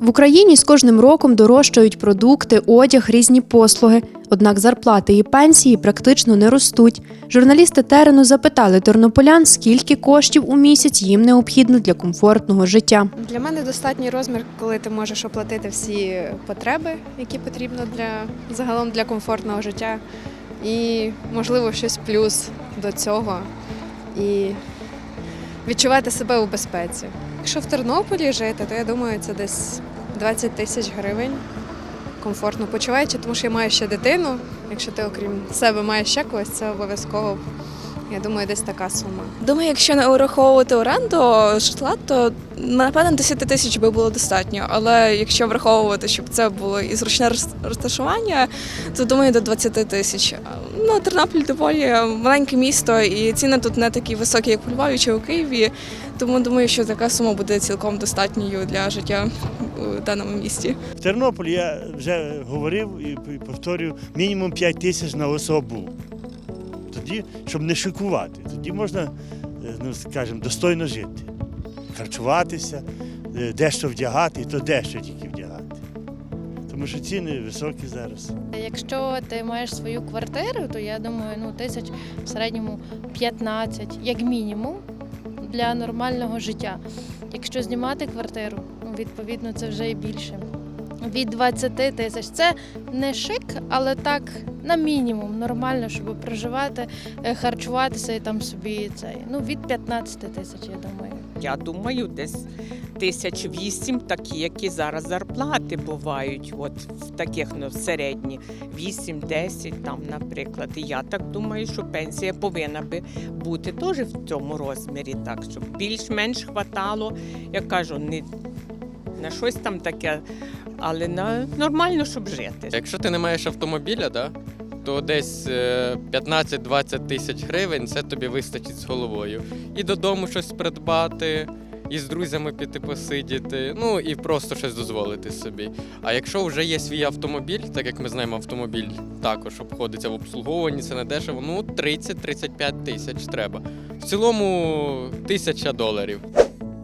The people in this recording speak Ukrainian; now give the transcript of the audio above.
В Україні з кожним роком дорожчають продукти, одяг, різні послуги. Однак зарплати і пенсії практично не ростуть. Журналісти терену запитали тернополян, скільки коштів у місяць їм необхідно для комфортного життя. Для мене достатній розмір, коли ти можеш оплатити всі потреби, які потрібно для загалом для комфортного життя, і можливо щось плюс до цього. І відчувати себе у безпеці. Якщо в Тернополі жити, то я думаю, це десь 20 тисяч гривень. Комфортно почуваючи, тому що я маю ще дитину. Якщо ти окрім себе маєш ще когось, це обов'язково. Я думаю, десь така сума. Думаю, якщо не ураховувати оренду житла, то напевно 10 тисяч би було достатньо. Але якщо враховувати, щоб це було і зручне роз- розташування, то думаю до 20 тисяч. Ну, Тернопіль доволі маленьке місто, і ціни тут не такі високі, як у Львові чи у Києві. Тому думаю, що така сума буде цілком достатньою для життя у даному місті. В Тернополі я вже говорив і повторюю, мінімум 5 тисяч на особу. Тоді, щоб не шикувати, тоді можна, е, ну скажімо, достойно жити, харчуватися, е, дещо вдягати, і то дещо тільки вдягати. Тому що ціни високі зараз. Якщо ти маєш свою квартиру, то я думаю, ну тисяч в середньому 15, як мінімум, для нормального життя. Якщо знімати квартиру, ну відповідно це вже і більше. Від 20 тисяч це не шик, але так на мінімум нормально, щоб проживати, е, харчуватися і там собі цей. Ну від 15 тисяч, я думаю. Я думаю, десь тисяч вісім, такі, які зараз зарплати бувають, от в таких ну, середні, 8-10 там, наприклад. І я так думаю, що пенсія повинна би бути теж в цьому розмірі, так, щоб більш-менш хватало, я кажу, не на щось там таке, але на нормально, щоб жити. Якщо ти не маєш автомобіля, да, то десь е, 15-20 тисяч гривень це тобі вистачить з головою. І додому щось придбати, і з друзями піти посидіти, ну і просто щось дозволити собі. А якщо вже є свій автомобіль, так як ми знаємо, автомобіль також обходиться в обслуговуванні, це не дешево, ну 30-35 тисяч треба. В цілому тисяча доларів.